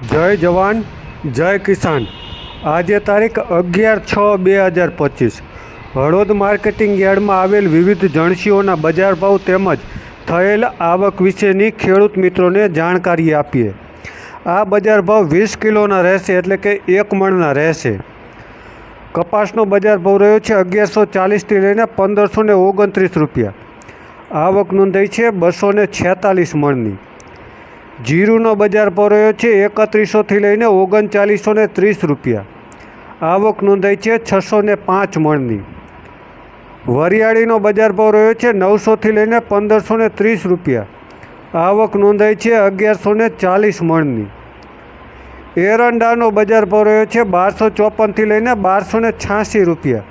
જય જવાન, જય કિસાન. આજે તારીખ અગિયાર છ બે હજાર પચીસ. હળવદ માર્કેટિંગ યાર્ડમાં આવેલ વિવિધ જણસીઓના બજાર ભાવ તેમજ થયેલ આવક વિશેની ખેડૂત મિત્રોને જાણકારી આપીએ. આ બજાર ભાવ વીસ કિલોના રહેશે એટલે કે એક મણના રહેશે. કપાસનો બજાર ભાવ રહ્યો છે અગિયારસો ચાલીસથી લઈને પંદરસો ને ઓગણત્રીસ રૂપિયા. આવક નોંધાઈ છે બસો ને છેતાલીસ મણની. જીરુનો બજાર રહ્યો છે એકત્રીસોથી લઈને ઓગણચાલીસો ને ત્રીસ રૂપિયા. આવક નોંધાઈ છે છસો ને પાંચ મણની. વરિયાળીનો બજાર ભાવ રહ્યો છે નવસોથી લઈને પંદરસો ને ત્રીસ રૂપિયા. આવક નોંધાઈ છે અગિયારસો ને ચાલીસ મણની. એરંડાનો બજાર ભાવ રહ્યો છે બારસો ચોપનથી લઈને બારસો ને છ્યાસી રૂપિયા.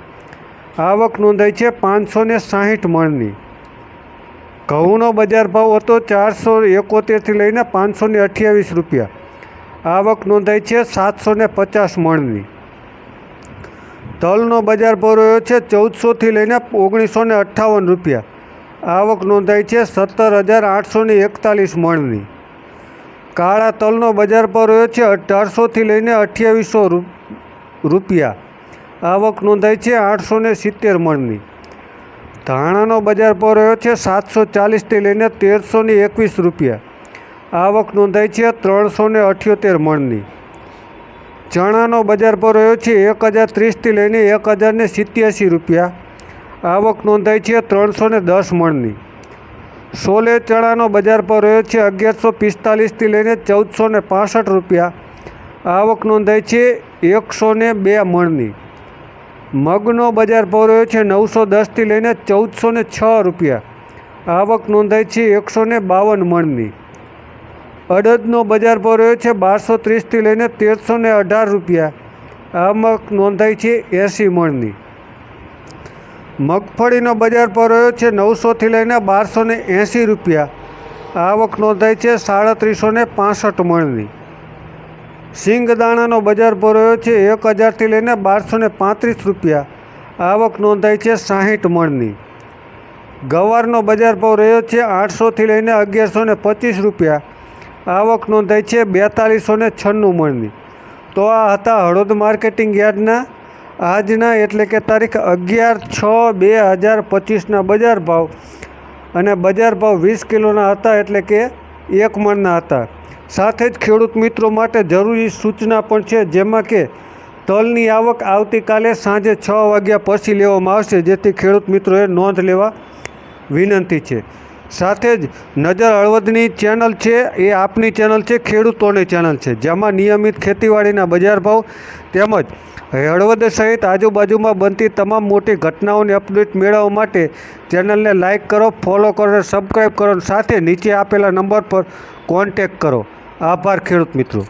આવક નોંધાઈ છે પાંચસો ને સાહીઠ મણની. ઘઉંનો બજાર ભાવ હતો ચારસો એકોતેરથી લઈને પાંચસો ને અઠ્યાવીસ રૂપિયા. આવક નોંધાઈ છે સાતસો ને પચાસ મણની. તલનો બજાર ભાવ રહ્યો છે ચૌદસોથી લઈને ઓગણીસો ને અઠ્ઠાવન રૂપિયા. આવક નોંધાઈ છે સત્તર હજાર આઠસો ને એકતાલીસ મણની. કાળા તલનો બજાર ભાવ રહ્યો છે અઢારસોથી લઈને અઠ્યાવીસો રૂપિયા. આવક નોંધાઈ છે આઠસો ને સિત્તેર મણની. ધાણાનો બજાર ભાવ રહ્યો છે સાતસો ચાલીસથી લઈને તેરસો ને એકવીસ રૂપિયા. આવક નોંધાઈ છે ત્રણસો ને અઠ્યોતેર મણની. ચણાનો બજાર ભાવ રહ્યો છે એક હજાર ત્રીસથી લઈને એક હજાર ને સિત્યાસી રૂપિયા. આવક નોંધાઈ છે ત્રણસો ને દસ મણની. સોલે ચણાનો બજાર ભાવ રહ્યો છે અગિયારસો પિસ્તાલીસથી લઈને ચૌદસો ને પાસઠ રૂપિયા. આવક નોંધાઈ છે એકસો ને બે મણની. મગનો બજાર રહ્યો છે નવસો દસથી લઈને ચૌદસો ને છ રૂપિયા. આવક નોંધાઈ છે એકસો ને બાવન મણની. અડદનો બજાર રહ્યો છે બારસો ત્રીસથી લઈને તેરસો ને અઢાર રૂપિયા. આવક નોંધાઈ છે એંસી મણની. મગફળીનો બજાર રહ્યો છે નવસોથી લઈને બારસો ને એંસી રૂપિયા. આવક નોંધાઈ છે સાડત્રીસો ને પાસઠ મણની. સિંગદાણાનો બજાર ભાવ રહ્યો છે એક હજારથી લઈને બારસો ને પાંત્રીસ રૂપિયા. આવક નોંધાઈ છે સાહીઠ મણની. ગવારનો બજાર ભાવ રહ્યો છે આઠસોથી લઈને અગિયારસો ને પચીસ રૂપિયા. આવક નોંધાઈ છે બેતાલીસો ને છન્નું મણની. તો આ હતા હળદ માર્કેટિંગ યાર્ડના. આજના એટલે કે તારીખ અગિયાર છ બે હજાર પચીસના બજાર ભાવ. અને બજાર ભાવ વીસ કિલોના હતા એટલે કે એક મણના હતા. સાથે જ ખેડૂત મિત્રો માટે જરૂરી સૂચના પણ છે, જેમાં કે તલની આવક આવતીકાલે સાંજે છ વાગ્યા પછી લેવામાં આવશે, જેથી ખેડૂત મિત્રોએ નોંધ લેવા વિનંતી છે. સાથે જ નજર હળવદની ચેનલ છે, એ આપની ચેનલ છે, ખેડૂતોની ચેનલ છે, જેમાં નિયમિત ખેતીવાડીના બજાર ભાવ તેમજ હળવદ સહિત આજુબાજુમાં બનતી તમામ મોટી ઘટનાઓની અપડેટ મેળવવા માટે ચેનલને લાઇક કરો, ફોલો કરો અને સબસ્ક્રાઈબ કરો સાથે નીચે આપેલા નંબર પર કોન્ટેક કરો. આભાર ખેડૂત મિત્રો.